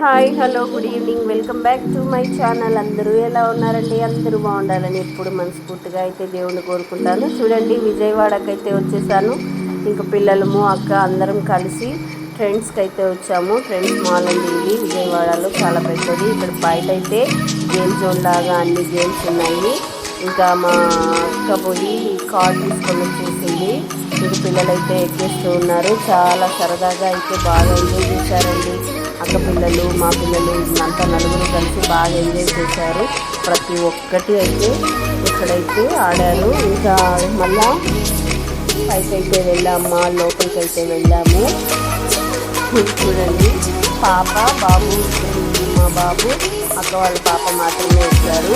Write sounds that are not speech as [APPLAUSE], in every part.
Hi hello good evening. Welcome back to my channel. అందరూ ఎలా ఉన్నారండి? అందరూ బాగుండాలని ఎప్పుడు మనస్ఫూర్తిగా అయితే దేవుని కోరుకుంటాను. చూడండి విజయవాడకి అయితే వచ్చేసాను. ఇంకా పిల్లలము అక్క అందరం కలిసి ట్రెండ్స్కి అయితే వచ్చాము. ట్రెండ్స్ మాల్ అండి ఇది విజయవాడలో చాలా పెద్దది. ఇక్కడ బయట అయితే గేమ్ జోన్ లాగా అన్ని గేమ్స్ ఉన్నాయి. ఇంకా మా అక్క పోయి కార్ తీసుకొని వచ్చేసింది. ఇది పిల్లలైతే ఎక్కేస్తూ ఉన్నారు. చాలా సరదాగా అయితే బాగా ఎంజాయ్ చేశారండి. అక్క పిల్లలు మా పిల్లలు అంతా నలుగురు కలిసి బాగా ఎంజాయ్ చేశారు. ప్రతి ఒక్కటి అయితే ఇక్కడైతే ఆడారు. ఇంకా మళ్ళా పైకి అయితే వెళ్ళాము లోపలికి అయితే వెళ్ళాము. చూడండి పాప బాబు మా బాబు అక్క వాళ్ళ పాప మాత్రమే వచ్చారు.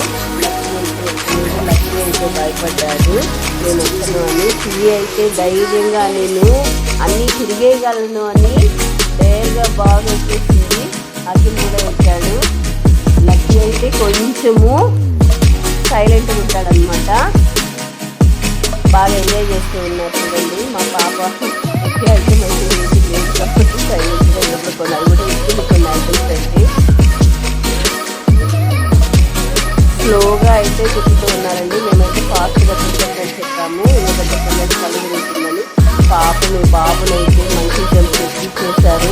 లక్ష్మి అయితే భయపడ్డాడు నేను వచ్చాను అని. తిరిగి అయితే ధైర్యంగా నేను అన్నీ తిరిగేయగలను అని డేర్గా బాగా వచ్చేసింది. అఖిల్ కూడా వచ్చాడు. లక్ష్మి అయితే కొంచెము సైలెంట్గా ఉంటాడనమాట బాగా ఎంజాయ్ చేస్తూ ఉన్నారు చూడండి. మా పాప ఎక్కి అయితే మంచిగా మ్యూజిక్ కాబట్టి సైలెంట్గా ఉన్నప్పుడు కొన్ని కూడా ఎక్కింది కొన్ని ఐటమ్స్ అయితే. స్లోగా అయితే తిప్పుతూ ఉన్నారండి. మేమైతే ఫాస్ట్గా తిప్పని చెప్పాము. ఎందుకంటే పిల్లలు కళ్ళు తిరుగుతుందని పాప చేశారు. ఎక్కిచ్చేశారు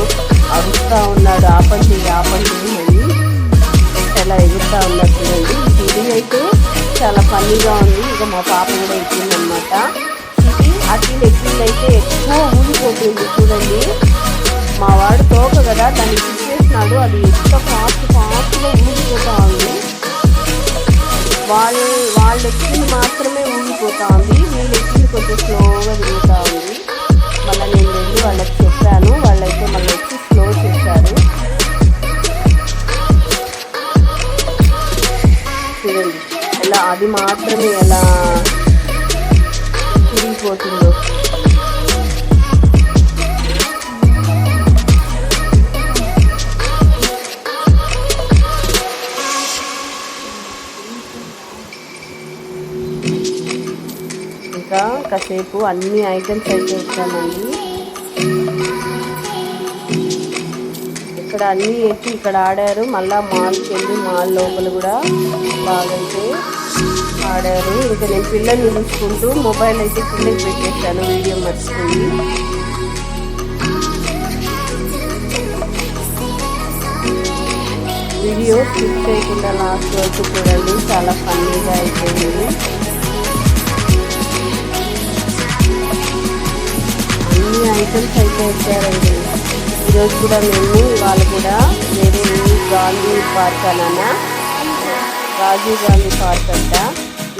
అరుస్తూ ఉన్నాడు ఆపండి ఆపండి అని చాలా ఎగురుతూ ఉన్నారు చూడండి. ఇది అయితే చాలా ఫన్నీగా ఉంది. ఇక మా పాప కూడా ఎక్కిందనమాట ఇది అఖిల్ ఎక్కిందైతే ఎక్కువ ఊడిపోతుంది చూడండి. మా వాడు తోక కదా దాన్ని తిప్పేసినాడు అది ఎంత ఫాస్ట్ ఫాస్ట్గా ఊడిపోతూ ఉంది. వాళ్ళు వాళ్ళు ఎక్కింది మాత్రమే ఊగిపోతా ఉంది. వీళ్ళు ఎక్కింది కొంచెం స్లోగా తిరుగుతూ ఉంది. మళ్ళీ నేను వెళ్ళి వాళ్ళకి చెప్పాను. ఎలా అది మాత్రమే ఎలా తిరిగిపోతుందో ఇంకా కాసేపు అన్ని ఐటమ్స్ అయితే వచ్చామండి. ఇక్కడ అన్నీ ఎక్కి ఇక్కడ ఆడారు. మళ్ళీ మాల్కి వెళ్ళి మాల్ లోపల కూడా బాగైతే ఆడారు ఇంకా నేను పిల్లల్ని చూసుకుంటూ మొబైల్ అయితే పిల్లలు పెట్టేస్తాను వీడియో మర్చిపోయి. వీడియో స్కిప్ చేయకుండా లాస్ట్ వరకు చూడండి. చాలా ఫన్నీగా అయిపోయింది. అన్ని ఐటమ్స్ అయితే వచ్చారండి. ఈరోజు కూడా మేము వాళ్ళు కూడా వేరే గాంధీ పార్క్ అన్నా రాజీవ్ గాంధీ పార్క్ అంట.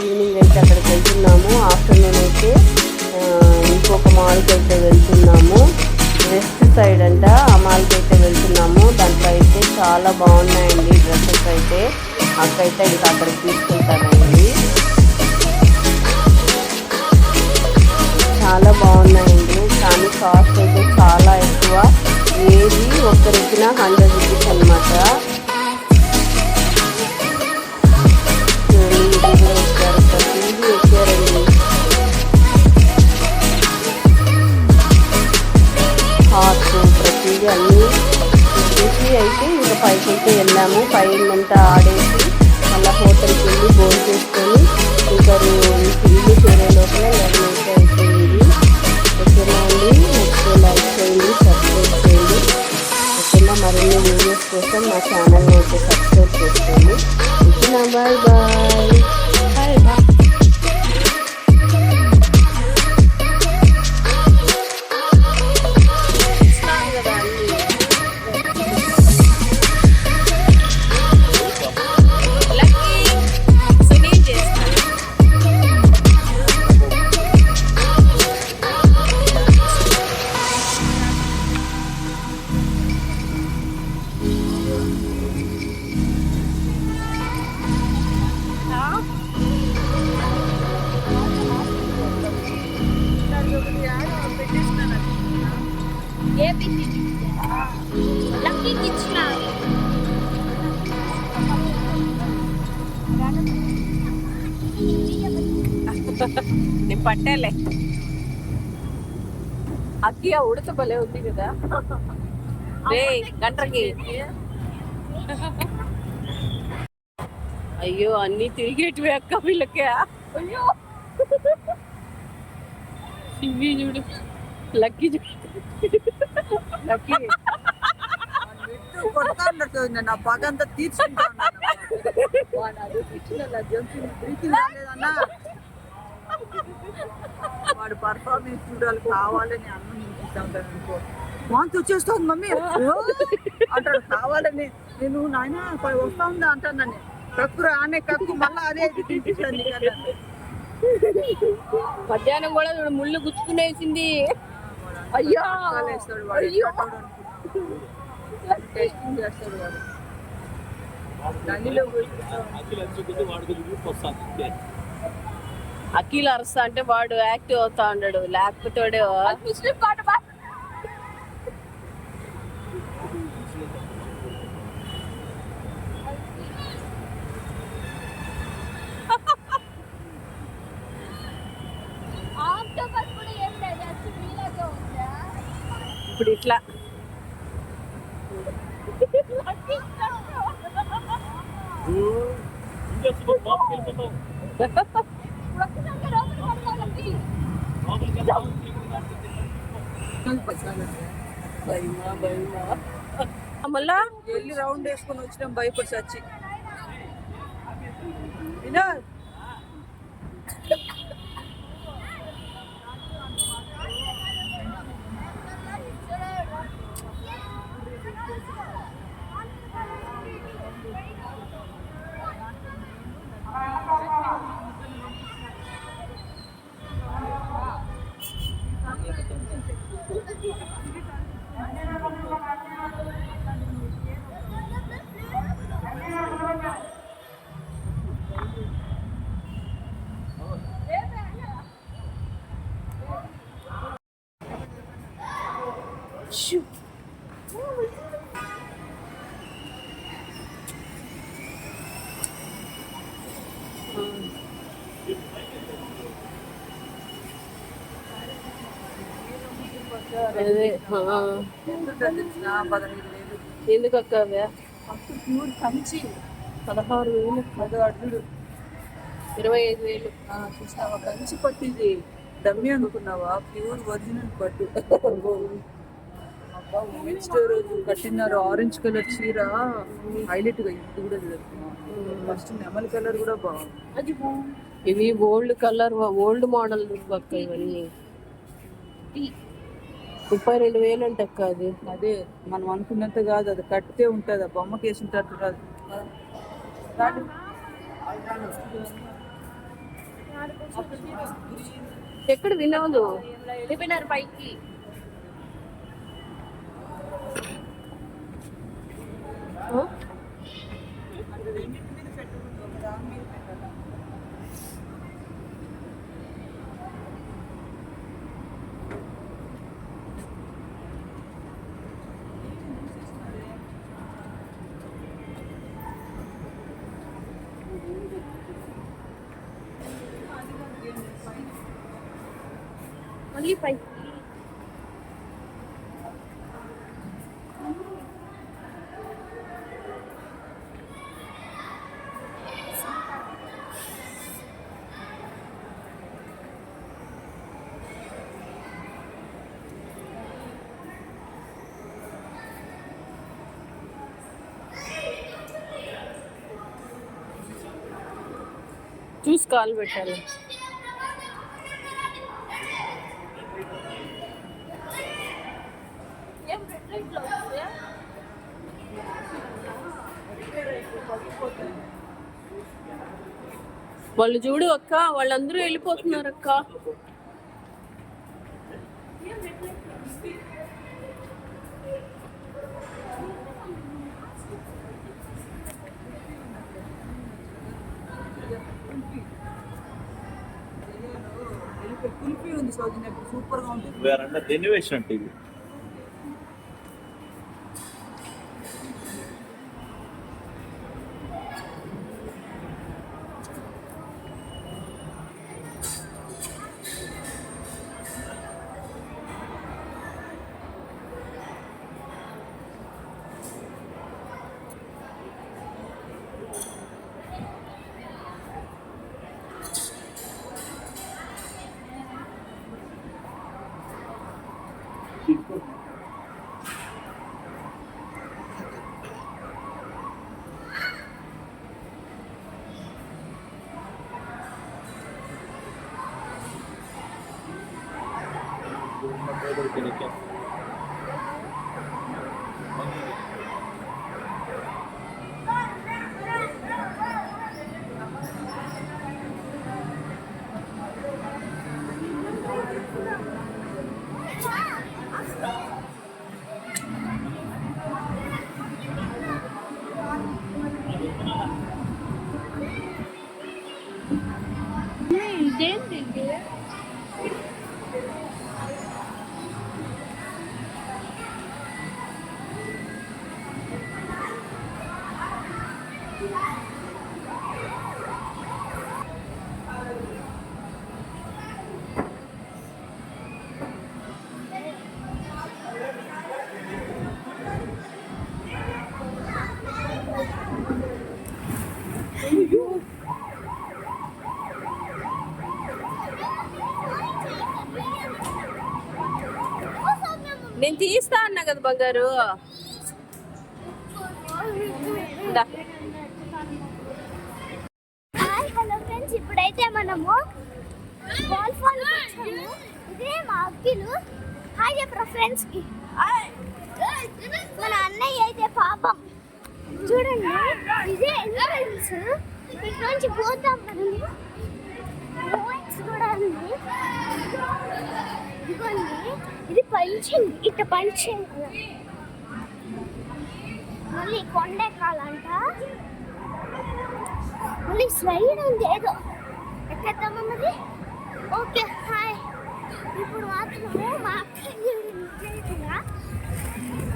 ఈవినింగ్ అయితే అక్కడికి వెళ్తున్నాము. ఆఫ్టర్నూన్ అయితే ఇంకొక మాల్కి అయితే వెళ్తున్నాము. వెస్ట్ సైడ్ అంట ఆ మాల్కి అయితే వెళ్తున్నాము. దాంట్లో అయితే చాలా బాగున్నాయండి డ్రెస్సెస్ అయితే. అక్కడైతే ఇంకా అక్కడికి తీసుకెళ్తానండి చాలా బాగున్నాయండి. కానీ కాస్ట్ అయితే చాలా ఎక్కువ. ఏది ఒక్కరికిన హండ్రెడ్ రూపీస్ అనమాట వెళ్ళాము అంతా ఆడేసి మళ్ళీ హోటల్కి వెళ్ళి భోజనం చేసుకొని ఇంకా ఇల్లు చేరే లోపల లెవెన్ అయితే అయిపోయింది. ఓకేనా అండి? నెక్స్ట్ లైక్ చేయండి సబ్స్క్రైబ్ చేయండి. ఓకేనా? మరిన్ని వీడియోస్ కోసం మా ఛానల్ని అయితే సబ్స్క్రైబ్ చేసుకోండి. ఓకేనా? Bye bye. Bye bye. పట్టేలే. అగ్గి ఆ ఉడత భలే ఉంది కదా. రే గంటకి. అయ్యో అన్ని తిరిగేటివి అక్క వీళ్ళకి. అయ్యో. ఇవి చూడు. లక్కీ చూడు. లక్కీ. కొడతా నా పగ తీర్చుకుంటా వాడు పర్ఫార్మెన్స్ చూడాలి కావాలని అన్నం అనుకో వాంతి వచ్చేస్తుంది మమ్మీ! అంటాడు కావాలని. నేను నాయన వస్తా ఉందా అంటాను నన్ను. కక్కురు ఆనే కక్కు మళ్ళీ అదే అన్నాను. మధ్యాహ్నం కూడా ముళ్ళు గుచ్చుకునేసింది. అయ్యో అయ్యో. టెస్టింగ్ చేస్తాడు వాడు. నదిలో పోయి అఖిల్ అరస్తా అంటే వాడు యాక్టివ్ అవుతా ఉన్నాడు లేకపోతే ముస్లిం పాట మళ్ళా వెళ్ళి రౌండ్ వేసుకొని వచ్చినాం భయపడి సచ్చి వినోద్ అదే ఆ. ఎందుకు అక్క ప్యూర్ కంచి. పదహారు వేలు అదో అడ్డు ఇరవై ఐదు వేలు. చూసినావా కంచి పట్టింది. డమ్మి అనుకున్నావా? ప్యూర్ ఒరిజినల్ పట్టు. [LAUGHS] రోజు కట్టినారు? ఆరెంజ్ కలర్ చీర. హైలైట్గా ఇది కూడా ఫస్ట్ నెమలి కలర్ కూడా బాగుంది. ఇవి ఓల్డ్ కలర్ ఓల్డ్ మోడల్ అక్క ఇవన్నీ. ముప్పై రెండు వేలు అంట అక్క అది. అదే మనం అనుకున్నంత కాదు అది కట్టితే ఉంటుంది. ఆ బొమ్మకి వేసింటట్టు కాదు. ఎక్కడ వినోదు పైకి. మళ్ళీ పైకి చూసి కాలు పెట్టాలి ఏం రెడ్ లైట్లో వస్తే వాళ్ళు చూడు అక్క వాళ్ళందరూ వెళ్ళిపోతున్నారు అక్క. కుల్ఫీ ఉంది సౌజన్య సూపర్గా ఉంటుంది దేన్ని వేసినట్టు ఇవి ఇదేంటి తీస్తా గారు. Hi hello friends. ఇప్పుడైతే మనము బాల్ ఫాల్ ఇదే మా అక్కిలు. హాయ్ చెప్పరా ఫ్రెండ్స్కి. మన అన్నయ్య అయితే పాపం. చూడండి ఇదే ఎంట్రన్స్ ఇక్కడ నుంచి పోతాం మనము కూడా ఉంది. ఇదిగోండి. ఇది పంచింగ్ ఇట్ట పంచింగ్ మళ్ళీ కొండ ఎక్కాలంట. మళ్ళీ స్లైడ్ ఉంది ఏదో. ఎక్కేద్దామా మరి? Okay hi. ఇప్పుడు మాత్రము మా అక్కయ్య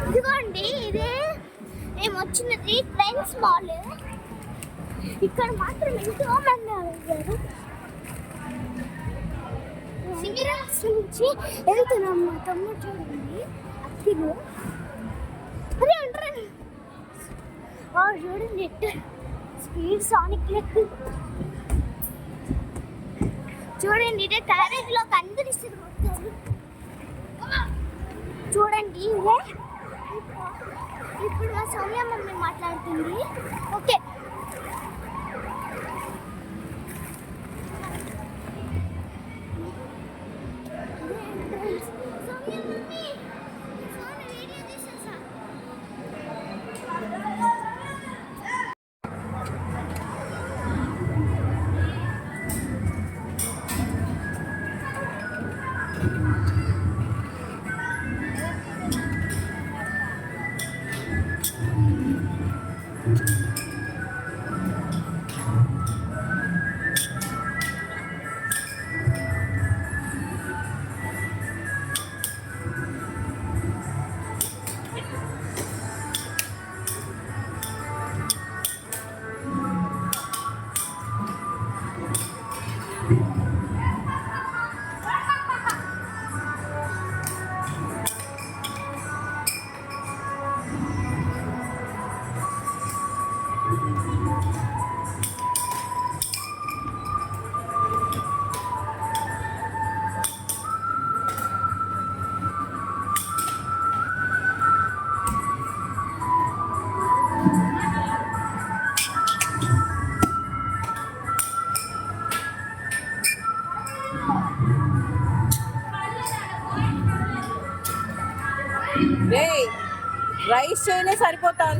ఇదిగోండి ఇదే మేము వచ్చినది ట్రైన్స్ మాల్. ఇక్కడ మాత్రం ఎంతో మంది అడిగారు సిగరెట్స్ నుంచి వెళ్తున్నాం మా తమ్ముడు చూడండి. అక్కిలు అదే అంటారు చూడండి స్పీడ్ సానిక్ లెక్క చూడండి ఇదే క్యారేజ్లో కనిపిస్తుంది చూడండి ఇదే. ఇప్పుడు మా సౌమ్య మమ్మీ మాట్లాడుతుంది. ఓకే. parents.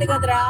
రేయ్ రైస్ చేయనే సరిపోతా ఉంది కదరా